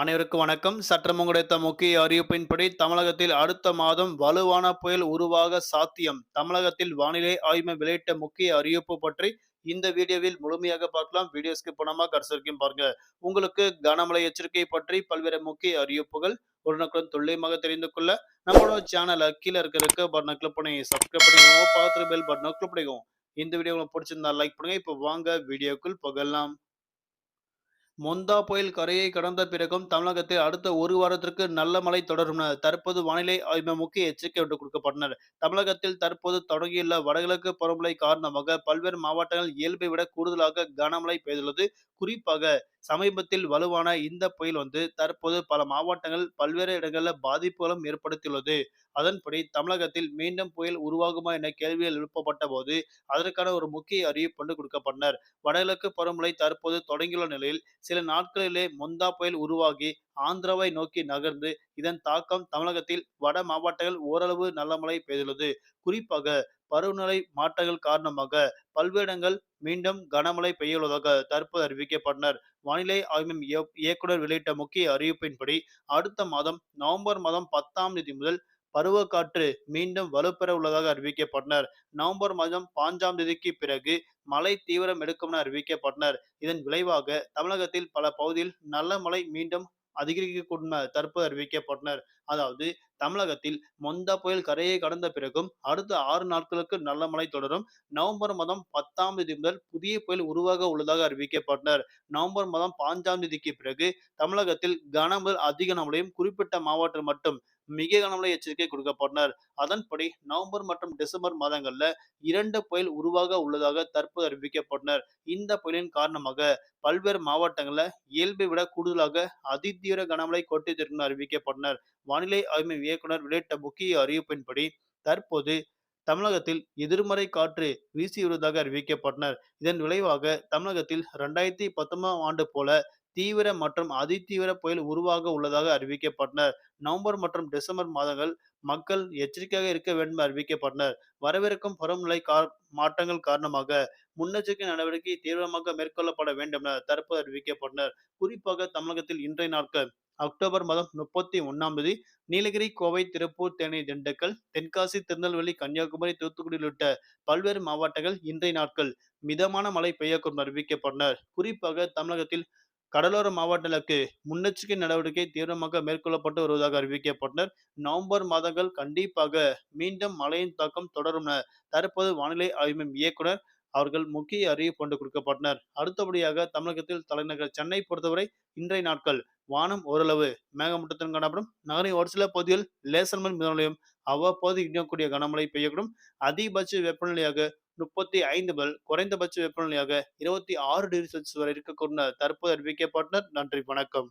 அனைவருக்கும் வணக்கம். சற்றம் கிடைத்த முக்கிய அறிவிப்பின்படி தமிழகத்தில் அடுத்த மாதம் வலுவான புயல் உருவாக சாத்தியம். தமிழகத்தில் வானிலை ஆய்வு வெளியிட்ட முக்கிய அறிவிப்பு பற்றி இந்த வீடியோவில் முழுமையாக பார்க்கலாம். வீடியோஸ்க்கு ஸ்கிப் கடைசி வரைக்கும் பாருங்க. உங்களுக்கு கனமழை எச்சரிக்கை பற்றி பல்வேறு முக்கிய அறிவிப்புகள் உடனுக்குடன் துல்லியமாக தெரிந்து கொள்ள நம்மளோட சேனலை கீழே இருக்கிறதுக்கு பட்டனை கிளிக் பண்ணி சப்ஸ்கிரைப் பண்ணிக்கோங்க. பார்த்து பெல் பட்டனை கிளிக் பண்ணிக்கோங்க. இந்த வீடியோ உங்களுக்கு பிடிச்சிருந்தா லைக் பண்ணுங்க. இப்போ வாங்க வீடியோக்குள் புகழலாம் மொந்தா புயல் கரையை கடந்த பிறகும் தமிழகத்தில் அடுத்த ஒரு வாரத்திற்கு நல்ல மழை தொடரும் தற்போது வானிலை ஆய்வு முக்கிய எச்சரிக்கை விட்டு கொடுக்கப்பட்டனர் தமிழகத்தில் தற்போது தொடங்கியுள்ள வடகிழக்கு பருவமழை காரணமாக பல்வேறு மாவட்டங்கள் இயல்பை விட கூடுதலாக கனமழை பெய்துள்ளது. குறிப்பாக சமீபத்தில் வலுவான இந்த புயல் வந்து தற்போது பல மாவட்டங்கள் பல்வேறு இடங்களில் பாதிப்புகளும் ஏற்படுத்தியுள்ளது. அதன்படி தமிழகத்தில் மீண்டும் புயல் உருவாகுமா என கேள்விகள் எழுப்பப்பட்ட போது அதற்கான ஒரு முக்கிய அறிவிப்பு கொண்டு கொடுக்கப்பட்டனர் வடகிழக்கு பருவமழை தற்போது தொடங்கியுள்ள நிலையில் சில நாட்களிலே மொந்தா புயல் உருவாகி ஆந்திராவை நோக்கி நகர்ந்து இதன் தாக்கம் தமிழகத்தில் வட மாவட்டங்கள் ஓரளவு நல்ல மழை பெய்துள்ளது. குறிப்பாக பருவநிலை மாற்றங்கள் காரணமாக பல்வேறு இடங்கள் மீண்டும் கனமழை பெய்யுள்ளதாக தற்போது அறிவிக்கப்பட்டனர். வானிலை ஆய்வு இயக்குனர் வெளியிட்ட முக்கிய அறிவிப்பின்படி அடுத்த மாதம் நவம்பர் மாதம் பத்தாம் தேதி முதல் பருவக்காற்று மீண்டும் வலுப்பெற உள்ளதாக அறிவிக்கப்பட்டனர். நவம்பர் மாதம் பாஞ்சாம் தேதிக்கு பிறகு மழை தீவிரம் எடுக்கும் என அறிவிக்கப்பட்டனர். இதன் விளைவாக தமிழகத்தில் பல பகுதியில் நல்ல மழை மீண்டும் அதிகரிக்கக்கூடும் தற்போது அறிவிக்கப்பட்டனர். அதாவது தமிழகத்தில் மொந்த புயல் கரையை கடந்த பிறகும் அடுத்த ஆறு நாட்களுக்கு நல்ல மழை தொடரும். நவம்பர் மாதம் பத்தாம் தேதி முதல் புதிய புயல் உருவாக உள்ளதாக அறிவிக்கப்பட்டனர். நவம்பர் மாதம் பாஞ்சாம் தேதிக்கு பிறகு தமிழகத்தில் கனமுதல் அதிக கனமழையும் குறிப்பிட்ட மாவட்டம் மட்டும் மிக கனமழை எச்சரிக்கை கொடுக்கப்பட்டனர். அதன்படி நவம்பர் மற்றும் டிசம்பர் மாதங்கள்ல இரண்டு புயல் உருவாக உள்ளதாக தற்போது அறிவிக்கப்பட்டனர். இந்த புயலின் காரணமாக பல்வேறு மாவட்டங்களில் இயல்பை விட கூடுதலாக அதிதீவிர கனமழை கொட்டித்திருக்கும் அறிவிக்கப்பட்டனர். வானிலை ஆய்வு இயக்குனர் வெளியிட்ட முக்கிய அறிவிப்பின்படி தற்போது தமிழகத்தில் எதிர்மறை காற்று வீசியுள்ளதாக அறிவிக்கப்பட்டனர். இதன் விளைவாக தமிழகத்தில் இரண்டாயிரத்தி பத்தொன்பதாம் ஆண்டு போல தீவிர மற்றும் அதிதீவிர புயல் உருவாக உள்ளதாக அறிவிக்கப்பட்டனர். நவம்பர் மற்றும் டிசம்பர் மாதங்கள் மக்கள் எச்சரிக்கையாக இருக்க வேண்டும் அறிவிக்கப்பட்டனர். வரவிருக்கும் பருவநிலை கார் மாற்றங்கள் காரணமாக முன்னெச்சரிக்கை நடவடிக்கை தீவிரமாக மேற்கொள்ளப்பட வேண்டும் என தற்போது அறிவிக்கப்பட்டனர். குறிப்பாக தமிழகத்தில் இன்றைய நாட்கள் அக்டோபர் மாதம் முப்பத்தி ஒன்னாம் தேதி நீலகிரி கோவை திருப்பூர் தேனி திண்டுக்கல் தென்காசி திருநெல்வேலி கன்னியாகுமரி தூத்துக்குடி உள்ளிட்ட பல்வேறு மாவட்டங்கள் இன்றைய நாட்கள் மிதமான மழை பெய்யக்கூடும் அறிவிக்கப்பட்டனர். குறிப்பாக தமிழகத்தில் கடலோர மாவட்டங்களுக்கு முன்னெச்சரிக்கை நடவடிக்கை தீவிரமாக மேற்கொள்ளப்பட்டு வருவதாக அறிவிக்கப்பட்டனர். நவம்பர் மாதங்கள் கண்டிப்பாக மீண்டும் மழையின் தாக்கம் தொடரும் என தற்போது வானிலை ஆய்வு இயக்குனர் அவர்கள் முக்கிய அறிவு கொண்டு கொடுக்கப்பட்டனர். அடுத்தபடியாக தமிழகத்தில் தலைநகர் சென்னை பொறுத்தவரை இன்றைய நாட்கள் வானம் ஓரளவு மேகமூட்டத்துடன் காணப்படும். நகரின் ஒரு சில பகுதிகள் லேசர் மண் மிதமலையும் அவ்வப்போது இடியக்கூடிய கனமழை பெய்யக்கூடும். அதிகபட்ச வெப்பநிலையாக முப்பத்தி ஐந்து முதல் குறைந்தபட்ச வெப்பநிலையாக இருபத்தி ஆறு டிகிரி செல்சியஸ் வரை இருக்கக்கூடிய தற்போது அறிவிக்கப்பட்டனர். நன்றி வணக்கம்.